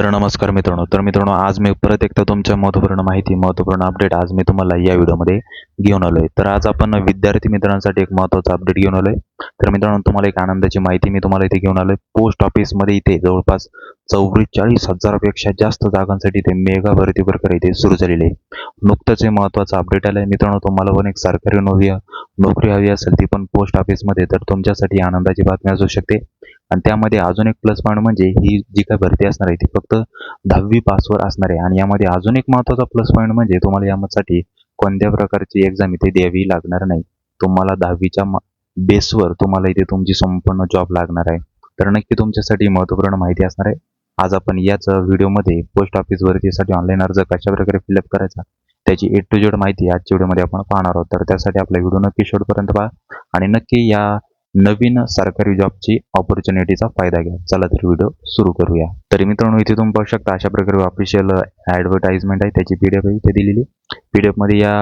तर नमस्कार मित्रांनो. तर मित्रांनो आज मी परत एकदा तुमच्या महत्त्वपूर्ण माहिती महत्त्वपूर्ण अपडेट आज मी तुम्हाला या व्हिडिओमध्ये घेऊन आलोय. तर आज आपण विद्यार्थी मित्रांसाठी एक महत्त्वाचा अपडेट घेऊन आलोय. तर मित्रांनो तुम्हाला एक आनंदाची माहिती मी तुम्हाला इथे घेऊन आलो आहे पोस्ट ऑफिसमध्ये इथे जवळपास चौवेचाळीस हजारापेक्षा जास्त जागांसाठी इथे मेगा भरती प्रकार इथे सुरू झालेली आहे. नुकतंच हे महत्त्वाचं अपडेट आलंय. मित्रांनो तुम्हाला पण एक सरकारी नोकरी नोकरी हवी असेल ती पण पोस्ट ऑफिसमध्ये तर तुमच्यासाठी आनंदाची बातमी असू शकते. आणि त्यामध्ये अजून एक प्लस पॉईंट म्हणजे ही जी काय भरती असणार आहे ती फक्त दहावी पासवर असणार आहे. आणि यामध्ये अजून एक महत्त्वाचा प्लस पॉईंट म्हणजे तुम्हाला यामध्ये कोणत्या प्रकारची एक्झाम इथे द्यावी लागणार नाही. तुम्हाला दहावीच्या बेसवर तुम्हाला इथे तुमची संपूर्ण जॉब लागणार आहे. तर नक्की तुमच्यासाठी महत्त्वपूर्ण माहिती असणार आहे. आज आपण याच व्हिडिओमध्ये पोस्ट ऑफिस भरतीसाठी ऑनलाईन अर्ज कशा प्रकारे फिलअप करायचा त्याची ए टू जेड माहिती आजच्या व्हिडिओमध्ये आपण पाहणार आहोत. तर त्यासाठी आपला व्हिडिओ नक्की शेवटपर्यंत पहा. आणि नक्की या नवीन सरकारी जॉबची ऑपॉर्च्युनिटीचा फायदा घ्या. चला तर व्हिडिओ सुरू करूया. तरी मित्रांनो इथे तुम्ही पाहू शकता अशा प्रकारे ऑफिशियल ॲडव्हर्टाइजमेंट आहे. त्याची पी डी एफ आहे इथे दिलेली. पी डी एफमध्ये या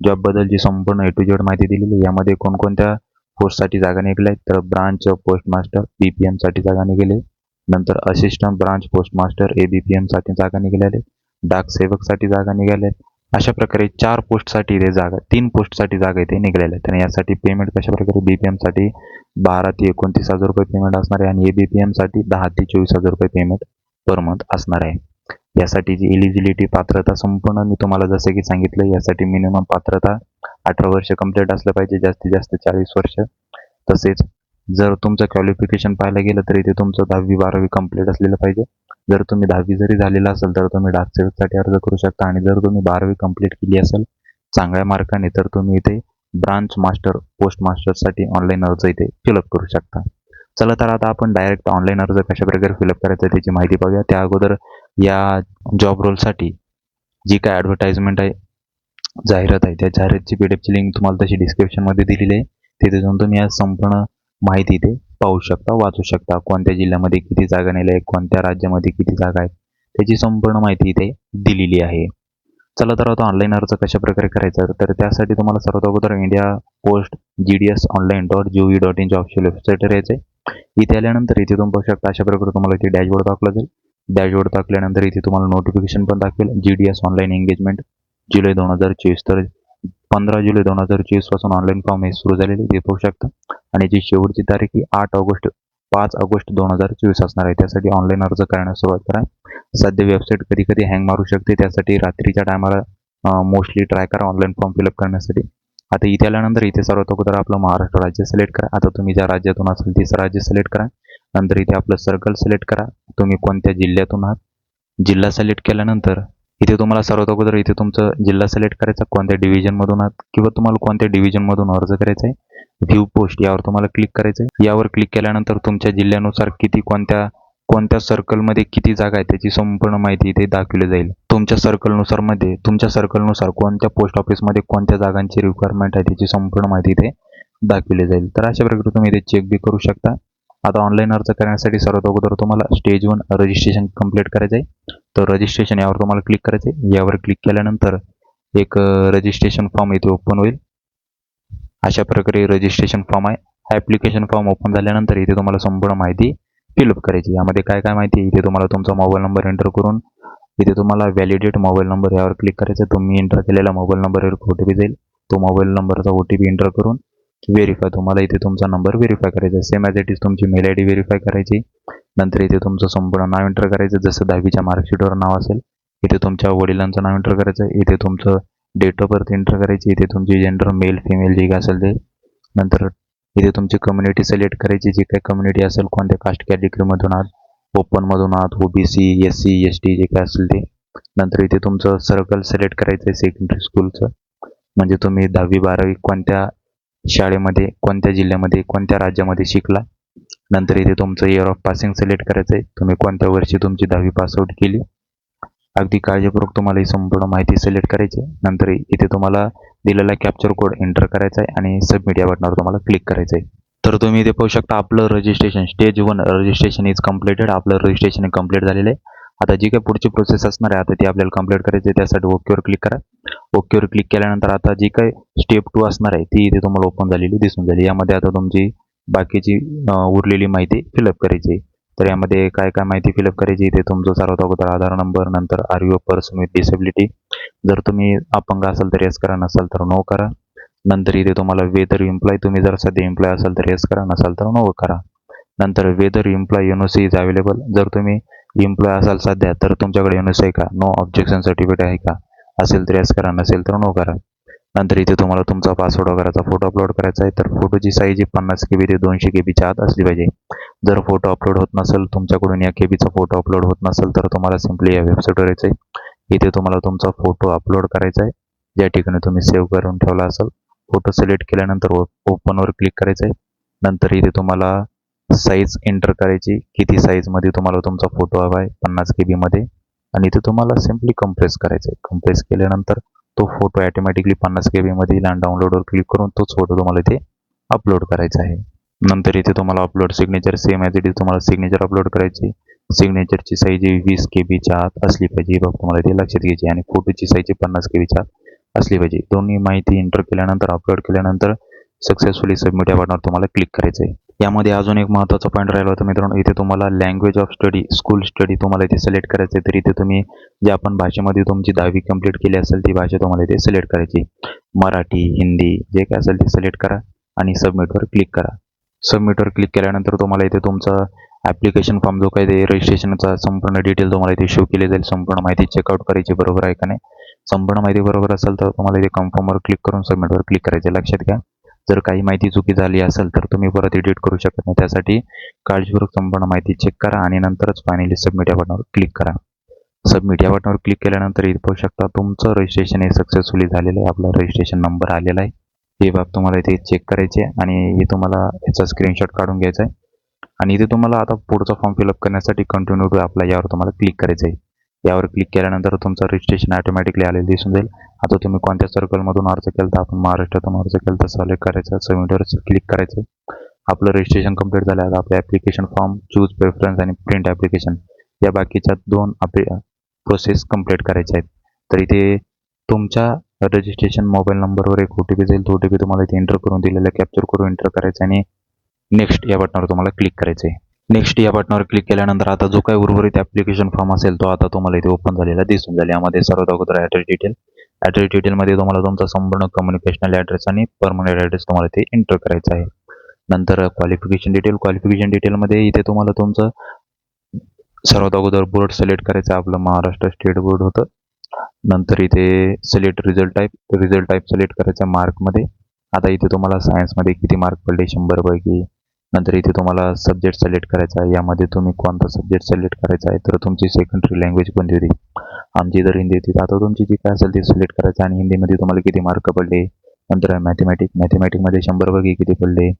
जॉबबद्दलची संपूर्ण ए टू जेड माहिती दिलेली यामध्ये कोणकोणत्या पोस्टसाठी जागा निघल्या आहेत? तर branch post master B P एमसाठी जागा निघाली नंतर assistant branch post master A B P एमसाठी जागा निघाल्या डाक सेवकसाठी जागा निघाल्या अशा प्रकारे चार पोस्टसाठी ते जागा तीन पोस्टसाठी जागा इथे निघालेल्या आहेत. आणि यासाठी पेमेंट कशा प्रकारे बी पी एमसाठी बारा ते एकोणतीस हजार रुपये पेमेंट असणार आहे. आणि ए बी पी एमसाठी दहा ते चोवीस हजार रुपये पेमेंट पर मंथ असणार आहे. यासाठी जी एलिजिबिलिटी पात्रता संपूर्ण मी तुम्हाला जसं की सांगितलं यासाठी मिनिमम पात्रता अठरा वर्ष कंप्लीट असलं पाहिजे जास्तीत जास्त चाळीस वर्ष. तसेच जर तुमचं क्वालिफिकेशन पाहायला गेलं तर इथे तुमचं दहावी बारावी कंप्लीट असलेलं पाहिजे. जर तुम्ही दहावी जरी झालेला असेल तर तुम्ही डाक सेवेसाठी अर्ज करू शकता. आणि जर तुम्ही बारावी कंप्लीट केली असेल चांगल्या मार्काने तर तुम्ही इथे ब्रांच मास्टर पोस्ट मास्टरसाठी ऑनलाईन अर्ज इथे फिलअप करू शकता. चला तर आता आपण डायरेक्ट ऑनलाईन अर्ज कशाप्रकारे फिलअप करायचा त्याची माहिती पाहूया. त्या अगोदर या जॉब रोलसाठी जी काय ॲडव्हर्टाइजमेंट आहे जाहिरात आहे त्या जाहिरातची पी डी एफची लिंक तुम्हाला तशी डिस्क्रिप्शनमध्ये दिलेली आहे. तिथे जाऊन तुम्ही या संपूर्ण माहिती इथे पाहू शकता वाचू शकता कोणत्या जिल्ह्यामध्ये किती जागा नेल्या आहेत कोणत्या राज्यामध्ये किती जागा आहेत त्याची संपूर्ण माहिती इथे दिलेली आहे. चला तर आता ऑनलाईन अर्ज कशा प्रकारे करायचा? तर त्यासाठी तुम्हाला सर्वात अगोदर India post G D S online dot G V dot इनच्या official वेबसाईटवर यायचं आहे इथे आल्यानंतर इथे तुम्ही पाहू शकता अशा प्रकारे तुम्हाला इथे डॅशबोर्ड दाखवला जाईल. डॅशबोर्ड दाखल्यानंतर इथे तुम्हाला नोटिफिकेशन पण दाखवेल. G D S online engagement जुलै दोन हजार चोवीस तर पंधरा जुलै दोन हजार चोवीसपासून ऑनलाईन फॉर्म हे सुरू झालेले ते पाहू शकता. आणि याची शेवटची तारीख ही आठ ऑगस्ट पाच ऑगस्ट दोन हजार चोवीस असणार आहे. त्यासाठी ऑनलाईन अर्ज करण्यास सुरुवात करा. सध्या वेबसाईट कधी कधी हँग मारू शकते. त्यासाठी रात्रीच्या टायमाला मोस्टली ट्राय करा ऑनलाईन फॉर्म फिलअप करण्यासाठी. आता इथे आल्यानंतर इथे सर्वात अगोदर आपलं महाराष्ट्र राज्य सिलेक्ट करा. आता तुम्ही ज्या राज्यातून असेल तिचं राज्य सिलेक्ट करा. नंतर इथे आपलं सर्कल सिलेक्ट करा. तुम्ही कोणत्या जिल्ह्यातून आहात? जिल्हा सिलेक्ट केल्यानंतर इथे तुम्हाला सर्वात अगोदर इथे तुमचं जिल्हा सिलेक्ट करायचा कोणत्या डिव्हिजनमधून आहात किंवा तुम्हाला कोणत्या डिव्हिजनमधून अर्ज करायचा आहे व्ह्यू पोस्ट यावर तुम्हाला क्लिक करायचं आहे. यावर क्लिक केल्यानंतर तुमच्या जिल्ह्यानुसार किती कोणत्या कोणत्या सर्कलमध्ये किती जागा आहे त्याची संपूर्ण माहिती इथे दाखवली जाईल. तुमच्या सर्कलनुसारमध्ये तुमच्या सर्कलनुसार कोणत्या पोस्ट ऑफिसमध्ये कोणत्या जागांची रिक्वायरमेंट आहे त्याची संपूर्ण माहिती इथे दाखवली जाईल. तर अशा प्रकारे तुम्ही इथे चेक बी करू शकता. आता ऑनलाईन अर्ज करण्यासाठी सर्वात अगोदर तुम्हाला स्टेज वन रजिस्ट्रेशन कंप्लीट करायचं आहे. तर रजिस्ट्रेशन यावर तुम्हाला क्लिक करायचं आहे. यावर क्लिक केल्यानंतर एक रजिस्ट्रेशन फॉर्म इथे ओपन होईल. अशा प्रकारे रजिस्ट्रेशन फॉर्म आहे. ॲप्लिकेशन फॉर्म ओपन झाल्यानंतर इथे तुम्हाला संपूर्ण माहिती फिलअप करायची. यामध्ये काय काय माहिती इथे तुम्हाला तुमचा मोबाईल नंबर एंटर करून इथे तुम्हाला व्हॅलिडेट मोबाईल नंबर यावर क्लिक करायचं तुम्ही एंटर केलेला मोबाईल नंबरवर ओ टी पी जाईल. तो मोबाईल नंबरचा ओ टी पी एंटर करून व्हेरीफाय तुम्हाला इथे तुमचा नंबर व्हेरीफाय करायचा सेम ॲज इट इज तुमची मेल आय डी व्हेरीफाय करायची. नंतर इथे तुमचं संपूर्ण नाव एंटर करायचं. जसं दहावीच्या मार्कशीटवर नाव असेल इथे तुमच्या वडिलांचं नाव एंटर करायचं. इथे तुमचं डेट ऑफ बर्थ एंटर करायची. इथे तुमची जेंडर मेल फिमेल जे काय असेल ते. नंतर इथे तुमची कम्युनिटी सिलेक्ट करायची. जी काही कम्युनिटी असेल कोणत्या कास्ट कॅटेगरीमधून आहात ओपनमधून आहात O B C S C S T जे काय असेल ते. नंतर इथे तुमचं सर्कल सिलेक्ट करायचं आहे सेकंडरी स्कूलचं म्हणजे तुम्ही दहावी बारावी कोणत्या शाळेमध्ये कोणत्या जिल्ह्यामध्ये कोणत्या राज्यामध्ये शिकला? नंतर इथे तुमचं इयर ऑफ पासिंग सिलेक्ट करायचं आहे. तुम्ही कोणत्या वर्षी तुमची दहावी पासआउट केली? अगदी काळजीपूर्वक तुम्हाला ही संपूर्ण माहिती सिलेक्ट करायची नंतर इथे तुम्हाला दिलेला कॅप्चर कोड एंटर करायचा आहे आणि सबमिट या बटनावर तुम्हाला क्लिक करायचं आहे. तर तुम्ही इथे पाहू शकता आपलं registration stage one registration is completed आपलं रजिस्ट्रेशन कंप्लीट झालेलं आहे. आता जी काही पुढची प्रोसेस असणार आहे आता ती आपल्याला कंप्लीट करायची आहे त्यासाठी ओकेवर क्लिक करा. ओकेवर क्लिक केल्यानंतर आता जी काही स्टेप टू असणार आहे ती इथे तुम्हाला ओपन झालेली दिसून झाली यामध्ये आता तुमची बाकीची उरलेली माहिती फिलअप करायची आहे. तर यामध्ये काय काय माहिती फिलअप करायची इथे तुमचं सर्वात अगोदर आधार नंबर नंतर are you person with disability जर तुम्ही अपंग असाल तर येस करा नसाल तर नो करा. नंतर इथे तुम्हाला वेदर एम्प्लॉय तुम्ही जर सध्या एम्प्लॉय असाल तर येस करा नसाल तर नो करा. नंतर वेदर एम्प्लॉय युनोसी इज अवेलेबल जर तुम्ही एम्प्लॉय असाल सध्या तर तुमच्याकडे युनोसी आहे का? नो ऑब्जेक्शन सर्टिफिकेट आहे का? असेल तर यस करा नसेल तर नो करा नंतर इथे तुम्हाला तुमचा पासवर्ड वगैरेचा फोटो अपलोड करायचा आहे तर फोटोची साईज ही पन्नास के बी ते दोनशे के बीच्या आत असली पाहिजे. जर फोटो अपलोड होत नसेल तुमच्याकडून या के बीचा फोटो अपलोड होत नसेल तर तुम्हाला सिम्पली या वेबसाईटवर यायचं आहे इथे तुम्हाला तुमचा फोटो अपलोड करायचा आहे. ज्या ठिकाणी तुम्ही सेव्ह करून ठेवला असेल फोटो सिलेक्ट केल्यानंतर ओपनवर क्लिक करायचं आहे नंतर इथे तुम्हाला साईज एंटर करायची. किती साईजमध्ये तुम्हाला तुमचा फोटो हवा आहे पन्नास के बीमध्ये आणि इथे तुम्हाला सिम्पली कम्प्रेस करायचं आहे कम्प्रेस केल्यानंतर तो फोटो ॲटोमॅटिकली पन्नास के बीमध्ये येईल आणि डाउनलोडवर क्लिक करून तोच फोटो तुम्हाला इथे अपलोड करायचा आहे. नंतर इथे तुम्हाला अपलोड सिग्नेचर सेम आहे तिथे तुम्हाला सिग्नेचर अपलोड करायची सिग्नेचरची साईज वीस के बीच्या आत असली पाहिजे. बघ तुम्हाला ते लक्षात घ्यायची आणि फोटोची साईज पन्नास के बीच्या आत असली पाहिजे. दोन्ही माहिती एंटर केल्यानंतर अपलोड केल्यानंतर सक्सेसफुली सबमिट या बटनावर तुम्हाला क्लिक करायचं आहे यामध्ये अजून एक महत्त्वाचा पॉईंट राहिला होता मित्रांनो इथे तुम्हाला language of study school study तुम्हाला इथे सिलेक्ट करायचं आहे तर इथे तुम्ही ज्या आपण भाषेमध्ये तुमची दहावी कंप्लीट केली असेल ती भाषा तुम्हाला इथे सिलेक्ट करायची. मराठी हिंदी जे काय असेल ते सिलेक्ट करा आणि सबमिटवर क्लिक करा. सबमिटवर क्लिक केल्यानंतर तुम्हाला इथे तुमचा ॲप्लिकेशन फॉर्म जो काही ते रजिस्ट्रेशनचा संपूर्ण डिटेल तुम्हाला इथे शो केले जाईल. संपूर्ण माहिती चेकआउट करायची बरोबर आहे का नाही? संपूर्ण माहिती बरोबर असेल तर तुम्हाला इथे कन्फर्मवर क्लिक करून सबमिटवर क्लिक करायचे लक्षात घ्या. जर काही माहिती चुकी झाली असेल तर तुम्ही परत एडिट करू शकत नाही. त्यासाठी काळजीपूर्वक संपूर्ण माहिती चेक करा आणि नंतरच फायनली सबमिट या बटनावर क्लिक करा. सबमिट या बटनावर क्लिक केल्यानंतर इथे पाहू शकता तुमचं रजिस्ट्रेशन हे सक्सेसफुली झालेलं आहे. आपला रजिस्ट्रेशन नंबर आलेला आहे. हे बाब तुम्हाला इथे चेक करायचे आहे आणि हे तुम्हाला याचा स्क्रीनशॉट काढून घ्यायचा आहे. आणि इथे तुम्हाला आता पुढचा फॉर्म फिलअप करण्यासाठी कंटिन्यू टू अप्लाय यावर तुम्हाला क्लिक करायचं आहे. यावर क्लिक केल्यानंतर तुमचं रजिस्ट्रेशन ऑटोमॅटिकली आलेलं दिसून जाईल. आता तुम्ही कोणत्या सर्कलमधून अर्ज केला तर आपण महाराष्ट्रातून अर्ज केला तर सिलेक्ट करायचं सबमिटवर क्लिक करायचं. आपलं रजिस्ट्रेशन कंप्लीट झालं आता आपलं ॲप्लिकेशन फॉर्म चूज प्रेफरन्स आणि प्रिंट ॲप्लिकेशन या बाकीच्या दोन आपले प्रोसेस कंप्लीट करायच्या आहेत. तर इथे तुमच्या रजिस्ट्रेशन मोबाईल नंबरवर एक ओ टी पी जाईल. तो ओ टी पी तुम्हाला इथे एंटर करून दिलेला कॅप्चर करून एंटर करायचं आणि नेक्स्ट या बटनावर तुम्हाला क्लिक करायचं आहे नेक्स्ट या बटनावर क्लिक केल्यानंतर आता जो काही उर्वरित ॲप्लिकेशन फॉर्म असेल तो आता तुम्हाला इथे ओपन झालेला दिसून जाईल. यामध्ये सर्वात अगोदर ॲड्रेस डिटेल ॲड्रेस डिटेलमध्ये तुम्हाला तुमचा संपूर्ण कम्युनिकेशनल ॲड्रेस आणि परमनंट ॲड्रेस तुम्हाला इथे एंटर करायचा आहे. नंतर क्वालिफिकेशन डिटेल क्वालिफिकेशन डिटेलमध्ये इथे तुम्हाला तुमचं सर्वात अगोदर बोर्ड सिलेक्ट करायचं आपलं महाराष्ट्र स्टेट बोर्ड होतं. नंतर इथे select result type result type select करायचं मार्कमध्ये आता इथे तुम्हाला सायन्समध्ये किती मार्क पडले? शंभरपैकी नंतर इथे तुम्हाला सब्जेक्ट सिलेक्ट करायचा आहे. यामध्ये तुम्ही कोणता सब्जेक्ट सिलेक्ट करायचा आहे तर तुमची सेकंडरी लँग्वेज कोणती होती? आमची जर हिंदी होती तर आता तुमची जी काय असेल ती सिलेक्ट करायचं आणि हिंदीमध्ये तुम्हाला किती मार्क पडले? नंतर मॅथमॅटिक मॅथमॅटिकमध्ये शंभरपैकी किती पडले?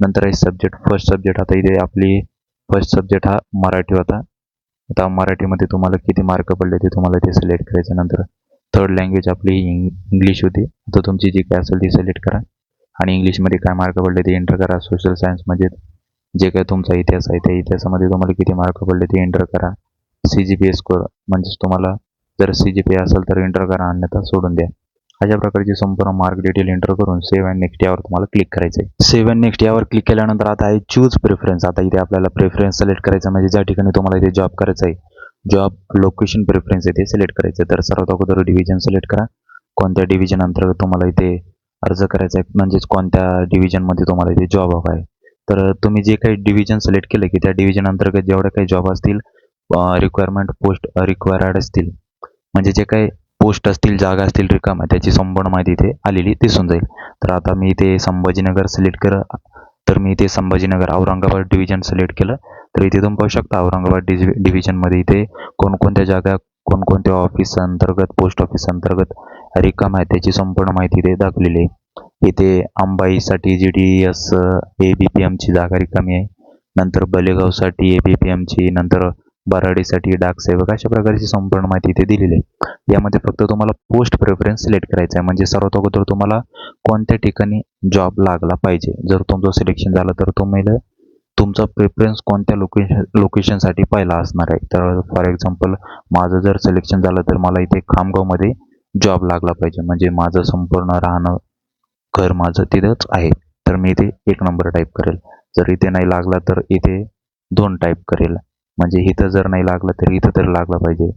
नंतर आहे सब्जेक्ट फर्स्ट सब्जेक्ट आता इथे आपली फर्स्ट सब्जेक्ट हा मराठी होता. आता मराठीमध्ये तुम्हाला किती मार्क पडले ते तुम्हाला ते सिलेक्ट करायचं नंतर थर्ड लँग्वेज आपली इंग्लिश होती. तर तुमची जी काय असेल ती सिलेक्ट करा. आणि इंग्लिशमध्ये काय मार्क पडले ते एंटर करा. सोशल सायन्समध्ये जे काय तुमचा इतिहास आहे त्या इतिहासामध्ये तुम्हाला किती मार्क पडले ते एंटर करा. C G P A score म्हणजेच तुम्हाला जर सी जी पी असेल तर एंटर करा अन्यथा सोडून द्या. अशा प्रकारची संपूर्ण मार्क डिटेल एंटर करून सेव्ह अँड नेक्स्ट यावर तुम्हाला क्लिक करायचं आहे सेव्ह अँड नेक्स्ट यावर क्लिक केल्यानंतर आता आहे चूज प्रेफरन्स आता इथे आपल्याला प्रेफरन्स सिलेक्ट करायचं म्हणजे ज्या ठिकाणी तुम्हाला इथे जॉब करायचं आहे जॉब लोकेशन प्रेफरन्स इथे सिलेक्ट करायचं तर सर्वात अगोदर डिव्हिजन सिलेक्ट करा. कोणत्या डिव्हिजन अंतर्गत तुम्हाला इथे अर्ज करायचा आहे. म्हणजेच कोणत्या डिव्हिजनमध्ये तुम्हाला इथे जॉब हवा आहे. तर तुम्ही जे काही डिव्हिजन सिलेक्ट केलं की त्या डिव्हिजन अंतर्गत जेवढ्या काही जॉब असतील रिक्वायरमेंट पोस्ट रिक्वायर्ड असतील. म्हणजे जे काही पोस्ट असतील जागा असतील रिकामा त्याची संपूर्ण माहिती इथे आलेली दिसून जाईल. तर आता मी इथे संभाजीनगर सिलेक्ट कर तर मी इथे संभाजीनगर औरंगाबाद डिव्हिजन सिलेक्ट केलं. तर इथे तुम्ही पाहू शकता औरंगाबाद डिव्हिजनमध्ये इथे कोणकोणत्या जागा कोणकोणत्या ऑफिस अंतर्गत पोस्ट ऑफिस अंतर्गत रिकाम आहे त्याची संपूर्ण माहिती इथे दाखवलेली आहे. इथे अंबाईसाठी G D S A B P एमची जागा रिकामी आहे. नंतर बलेगावसाठी ए बी पी एमची नंतर बराडीसाठी डाक सेवक अशा प्रकारची संपूर्ण माहिती इथे दिलेली आहे. यामध्ये फक्त तुम्हाला पोस्ट प्रेफरन्स सिलेक्ट करायचा आहे. म्हणजे सर्वात अगोदर तुम्हाला कोणत्या ठिकाणी जॉब लागला पाहिजे. जर तुमचं सिलेक्शन झालं तर तुम्हाला तुमचा प्रेफरन्स कोणत्या लोकेशन लोकेशनसाठी पहिला असणार आहे? तर फॉर एक्झाम्पल माझं जर सिलेक्शन झालं तर मला इथे खामगावमध्ये जॉब लागला पाहिजे. म्हणजे माझं संपूर्ण राहणं घर माझं तिथंच आहे. तर मी इथे एक नंबर टाईप करेल. जर इथे नाही लागला तर इथे दोन टाईप करेल. म्हणजे इथं जर नाही लागलं तर इथं तर लागलं पाहिजे.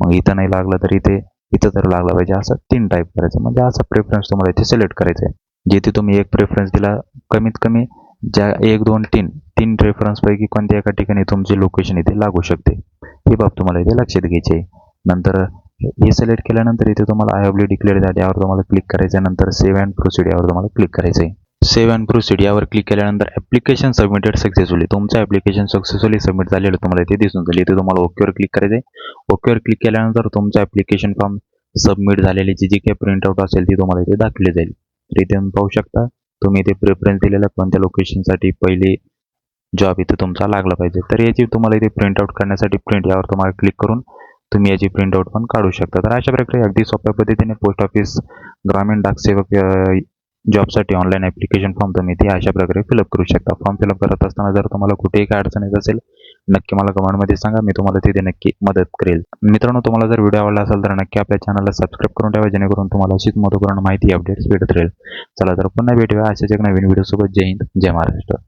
मग इथं नाही लागलं तर इथे इथं तर लागलं पाहिजे. असं तीन टाईप करायचं. म्हणजे असा प्रेफरन्स तुम्हाला इथे सिलेक्ट करायचा आहे जिथे तुम्ही एक प्रेफरन्स दिला कमीत कमी ज्या एक दोन तीन तीन रेफरन्सपैकी कोणत्या एका ठिकाणी तुमची लोकेशन इथे लागू शकते. ही बाब तुम्हाला इथे लक्षात घ्यायची आहे. नंतर हे सिलेक्ट केल्यानंतर इथे तुम्हाला आय हॅव डिक्लेअर झाले. यावर तुम्हाला क्लिक करायचं आहे. नंतर सेव्ह अँड प्रोसिड यावर तुम्हाला क्लिक करायचं आहे. सेव्ह अँड प्रोसिड यावर क्लिक केल्यानंतर ॲप्लिकेशन सबमिटेड सक्सेसफुली तुमचं ॲप्लिकेशन सक्सेसफुली सबमिट झालेलं तुम्हाला इथे दिसून जाईल. इथे तुम्हाला ओकेवर क्लिक करायचं आहे. ओकेवर क्लिक केल्यानंतर तुमचं ॲप्लिकेशन फॉर्म सबमिट झालेली जी काही प्रिंटआउट असेल ती तुम्हाला इथे दाखवली जाईल. तर इथे तुम्ही पाहू शकता तुम्ही इथे प्रेफरन्स दिलेला कोणत्या लोकेशनसाठी पहिले जॉब इथे तुमचा लागला पाहिजे. तर याची तुम्हाला इथे प्रिंटआउट करण्यासाठी प्रिंट यावर तुम्हाला क्लिक करून तुम्ही याची प्रिंटआउट पण काढू शकता. तर अशा प्रकारे अगदी सोप्या पद्धतीने पोस्ट ऑफिस ग्रामीण डाकसेवक अ, जॉबसाठी ऑनलाईन ॲप्लिकेशन फॉर्म तुम्ही ते अशा प्रकारे फिलअप करू शकता. फॉर्म फिलअप करत असताना जर तुम्हाला कुठेही काय अडचण येत असेल नक्की मला कमेंटमध्ये सांगा मी तुम्हाला तिथे नक्की मदत करेल. मित्रांनो तुम्हाला जर व्हिडिओ आवडला असेल तर नक्की आपल्या चॅनलला सबस्क्राईब करून ठेवा जेणेकरून तुम्हाला अशीच महत्त्वपूर्ण माहिती अपडेट्स भेटत राहील. चला तर पुन्हा भेटूया अशाच एक नवीन व्हिडिओसोबत जय हिंद जय महाराष्ट्र.